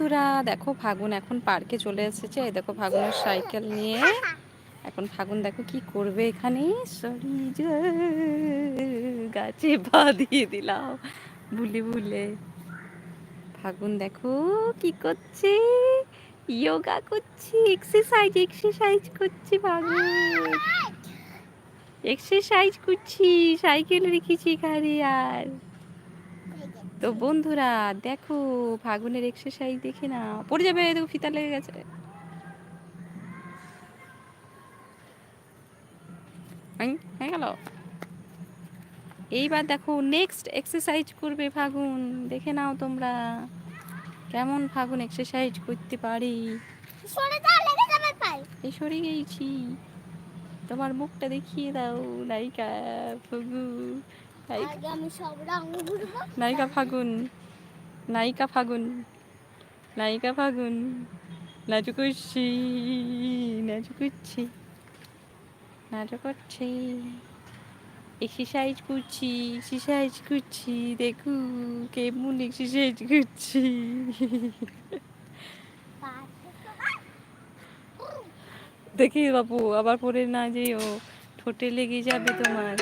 বন্ধুরা, দেখো ফাগুন এখন পার্কে চলে এসেছে। এই দেখো ফাগুনের সাইকেল নিয়ে। এখন ফাগুন দেখো কি করবে এখানে। সরি গাছে পা দিয়ে দিলাম। ভুলে ভুলে। ফাগুন দেখো কি করছে। ইয়োগা করছি এক্সারসাইজ এক্সারসাইজ করছি ফাগুন। এক্সারসাইজ করছি, সাইকেল রেখেছি গাড়ি আর। তো বন্ধুরা দেখো ফাগুনের এক্সারসাইজ দেখে না পড়ে যাবে দেখো ফিতা লেগে গেছে। হয়ে গেল। এইবার দেখো নেক্সট এক্সারসাইজ করবে ফাগুন। দেখে নাও তোমরা কেমন ফাগুন এক্সারসাইজ করতে পারি। সরে এই গেছি। তোমার মুখটা দেখিয়ে দাও নায়িকা ফাগু। নায়িকা ফাগুন নায়িকা ফাগুন নায়িকা ফাগুন নাচু করছি নাচু করছি নাচু করছি এক্সারসাইজ করছি এক্সারসাইজ করছি দেখু কেমন এক্সারসাইজ করছি। দেখি বাবু আবার পরে না যে ও ঠোঁটে লেগে যাবে তোমার।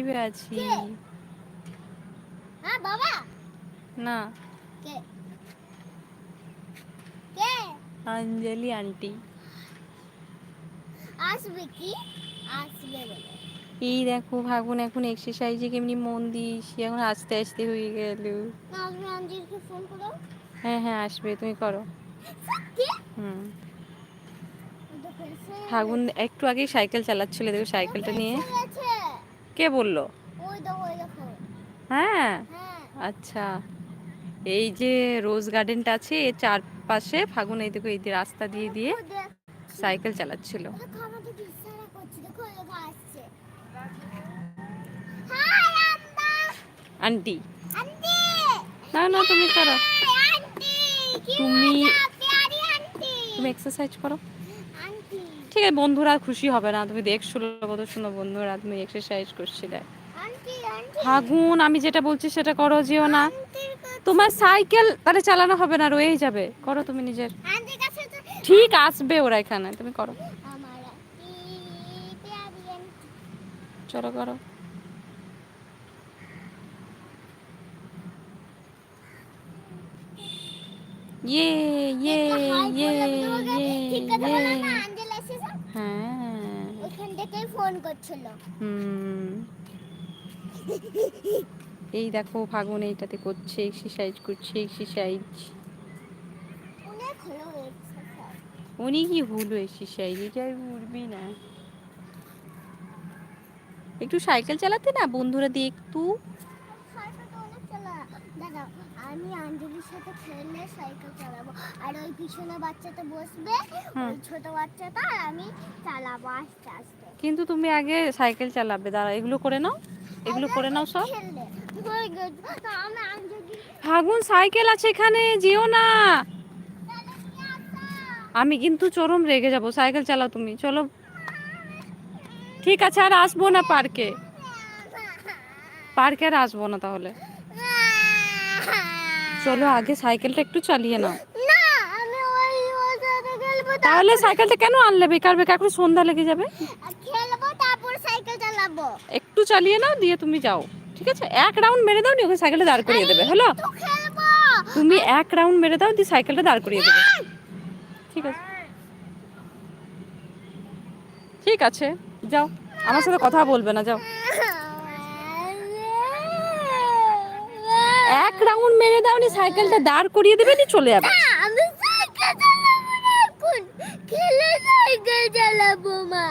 লাইভে আছি। হ্যাঁ বাবা? না। কে? কে? অঞ্জলি আন্টি। আসবে কি? আসবে এই দেখো ভাগুন এখন এক্সারসাইজে কেমনি মন দিস এখন আস্তে আস্তে হয়ে গেল। ফোন করো। হ্যাঁ হ্যাঁ আসবে তুমি করো। হুম। ফাগুন একটু আগে সাইকেল চালাচ্ছিল দেখো সাইকেলটা নিয়ে। কে বলল? হ্যাঁ? হ্যাঁ। আচ্ছা। এই যে রোজ গার্ডেনটা আছে এর চারপাশে ফাগুন এই দেখো এই রাস্তা দিয়ে দিয়ে সাইকেল চালাচ্ছিল। আন্টি! না না তুমি করো। তুমি- তুমি এক্সারসাইজ করো। ঠিক আছে বন্ধুরা খুশি হবে না। তুমি দেখছ কত সুন্দর বন্ধুরা তুমি এক্সারসাইজ করছিলে। ফাগুন আমি যেটা বলছি সেটা করো যেও না। তোমার সাইকেল তাহলে চালানো হবে না রয়েই যাবে। করো তুমি নিজের। ঠিক আসবে ওরা এখানে তুমি করো। চলো করো। ইয়ে ইয়ে ইয়ে ইয়ে হ্যাঁ। ওখান থেকেই ফোন করছিল। হুম। এই দেখো ফাগুন এইটাতে করছে এক্সারসাইজ করছে এক্সারসাইজ এক্সারসাইজ অনেকই হলো এক্সারসাইজ এটা আর উঠবি না। একটু সাইকেল চালাতে না বন্ধুরা দিয়ে একটু সাইকেল তো অনেক চালা দাদা আমি আঞ্জলির সাথে খেললে সাইকেল চালাবো। আর ওই পিছনে বাচ্চাটা বসবে ওই ছোট বাচ্চাটা আর আমি চালাবো আস্তে আস্তে। কিন্তু তুমি আগে সাইকেল চালাবে দাঁড়া এগুলো করে নাও। এগুলো করে নাও সব। ফাগুন সাইকেল আছে এখানে যেও না। আমি কিন্তু চরম রেগে যাব সাইকেল চালাও তুমি চলো। ঠিক আছে আর আসব না পার্কে। পার্কে আর আসব না তাহলে। চলো আগে সাইকেলটা একটু চালিয়ে নাও। তাহলে সাইকেলটা কেন আনলে? বেকার বেকার করে সন্ধ্যা লেগে যাবে। খেলব তারপর সাইকেল চালাবো। একটু চালিয়ে নাও দিয়ে তুমি যাও। ঠিক আছে? এক রাউন্ড মেরে দাও নি ওকে সাইকেলটা দাঁড় করিয়ে দেবে। হলো? তুমি এক রাউন্ড মেরে দাও দিয়ে সাইকেলটা দাঁড় করিয়ে দেবে। ঠিক আছে। ঠিক আছে। যাও। আমার সাথে কথা বলবে না যাও এক রাউন্ড মেরে দাও নি সাইকেলটা দাঁড় করিয়ে দেবে নি চলে যাবে। আমি সাইকেল চালাবো না এখন। খেলে সাইকেল চালাবো মা।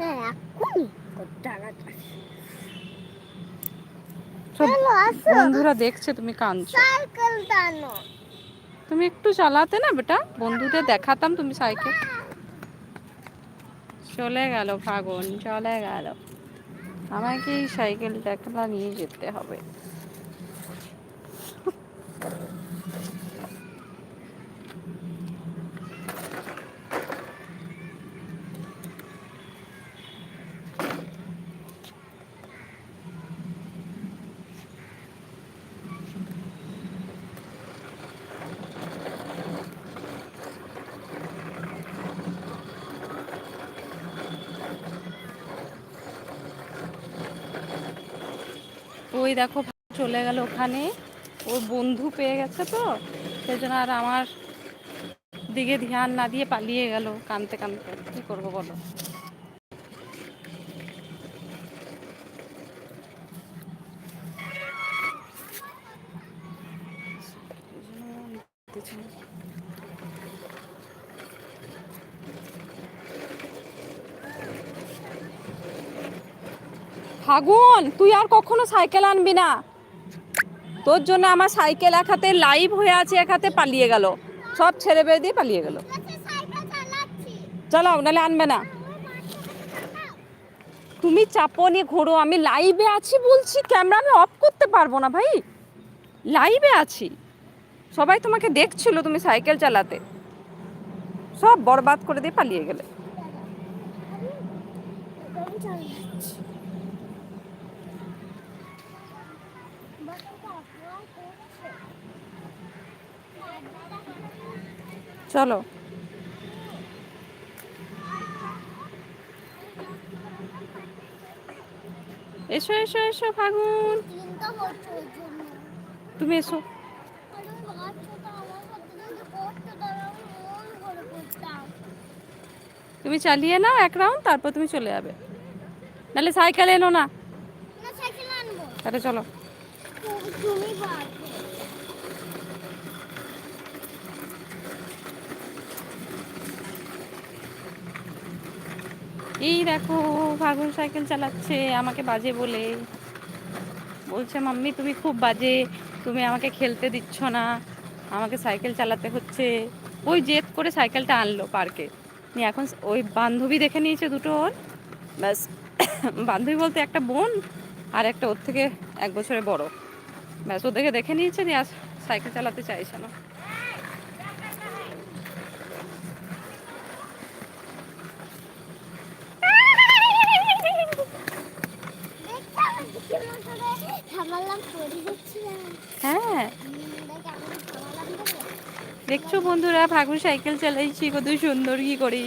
হ্যাঁ বন্ধুরা দেখছে তুমি কাঁদছো। তুমি একটু চালাতে না বেটা? বন্ধুদের দেখাতাম তুমি সাইকেল। চলে গেল ফাগুন চলে গেল। আমাকে এই সাইকেলটা নিয়ে যেতে হবে। ওই দেখো, চলে গেল ওখানে। ওর বন্ধু পেয়ে গেছে তো, সেই জন্য আর আমার দিকে ধ্যান না দিয়ে পালিয়ে গেল কানতে কানতে। কি করব বলো? ফাগুন তুই আর কখনো সাইকেল আনবি না। তোর জন্য আমার সাইকেল এক হাতে লাইভ হয়ে আছে এক হাতে পালিয়ে গেল। সব ছেড়ে বেড়ে দিয়ে পালিয়ে গেল। আচ্ছা, সাইকেল চালাচ্ছি চলো নাহলে আনবে না। তুমি চাপো নিয়ে ঘোরো। আমি লাইভে আছি বলছি ক্যামেরা আমি অফ করতে পারব না ভাই। লাইভে আছি। সবাই তোমাকে দেখছিল তুমি সাইকেল চালাতে। সব বরবাদ করে দিয়ে পালিয়ে গেলে আমি চালাচ্ছি বাচ্চাটা apply করছে। চলো এসো এসো এসো ফাগুন। তুমি এসো। তুমি চালিয়ে নাও এক রাউন্ড তারপর তুমি চলে যাবে নাহলে সাইকেল এনো না। তাহলে চলো তু- তুমি পারবে। এই দেখো ফাগুন সাইকেল চালাচ্ছে, আমাকে বাজে বলে। বলছে, মাম্মি, তুমি খুব বাজে, তুমি আমাকে খেলতে দিচ্ছ না, আমাকে সাইকেল চালাতে হচ্ছে। ওই জেদ করে সাইকেলটা আনলো পার্কে। নিয়ে এখন ওই বান্ধবী দেখে নিয়েছে দুটো ওর। ব্যাস, বান্ধবী বলতে একটা বোন আর একটা ওর থেকে এক বছরে বড়। ব্যাস, ওদেরকে দেখে নিয়েছে নিয়ে আর সাইকেল চালাতে চাইছে না দেখছ আমার দিকে মতো করে থামালাম, পড়ে যাচ্ছিলাম। হ্যাঁ হুম, দেখ আমি থামালাম দেখে। দেখছ বন্ধুরা, ফাগুন সাইকেল চালাইছি, কত সুন্দর কি করে।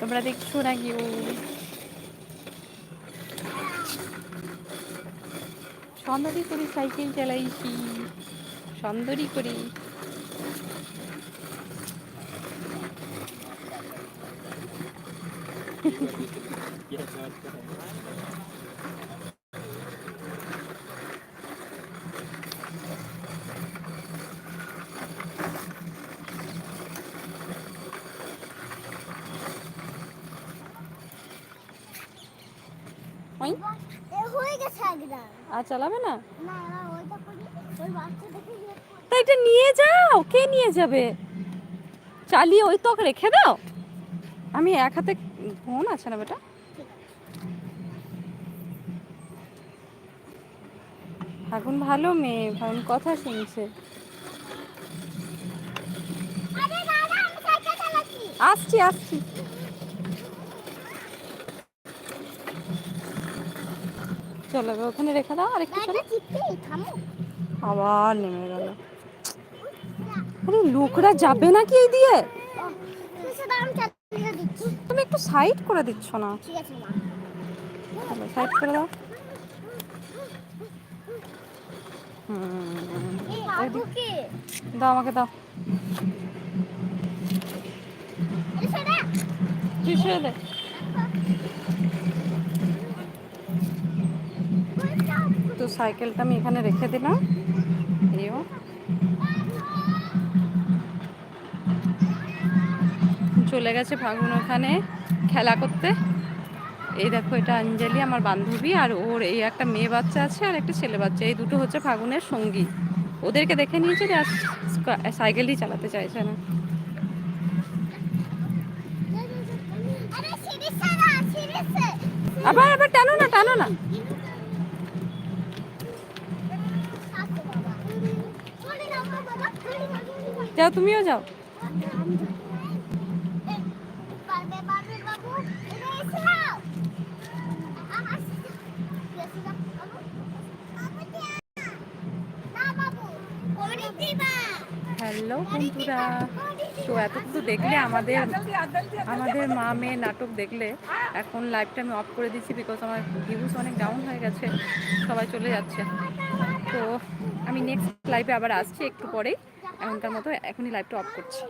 তোমরা দেখছ না কেউ সুন্দরী করে সাইকেল চালাইছি সুন্দরী করে। ওই আর চালাবে না। তা এটা নিয়ে যাও কে নিয়ে যাবে? চালিয়ে ওই তক রেখে দাও। আমি এক হাতে ফোন আছে না বেটা? ফাগুন ভালো মেয়ে ফাগুন কথা শুনছে। আসছি আসছি। চলো ওখানে রেখে দাও আর একটু আবার নেমে গেল। আরে লোকরা যাবে নাকি এই দিয়ে? তুমি একটু সাইড করে দিচ্ছ না? সাইড করে দাও। দাও আমাকে দাও। শুয়ে দে। তো সাইকেলটা আমি এখানে রেখে দিলাম। এও। চলে গেছে ফাগুন ওখানে খেলা করতে। এই দেখো এটা অঞ্জলি আমার বান্ধবী আর ওর এই একটা মেয়ে বাচ্চা আছে আর একটা ছেলে বাচ্চা। এই দুটো হচ্ছে ফাগুনের সঙ্গী। ওদেরকে দেখে নিয়েছে যে সাইকেলই চালাতে চাইছে না। আবার আবার টানো না টানো না আসো বাবা চলে যাও বাবা চলে যাও, চলে যাও। যাও তুমিও যাও পারবে পারবে বাবু এদিকে এসে যাও আ- আসো। এসে যাও, বাবু। বাবু দিয়া। না বাবু তুমিও যাও। হ্যালো বন্ধুরা। তো এতটুকু দেখলে আমাদের আমাদের মা মেয়ে নাটক দেখলে। এখন লাইভটা আমি অফ করে দিচ্ছি বিকজ আমার ভিউজ অনেক ডাউন হয়ে গেছে। সবাই চলে যাচ্ছে। তো আমি নেক্সট লাইভে আবার আসছি একটু পরেই। এখনকার মতো এখনই লাইভটা অফ করছি।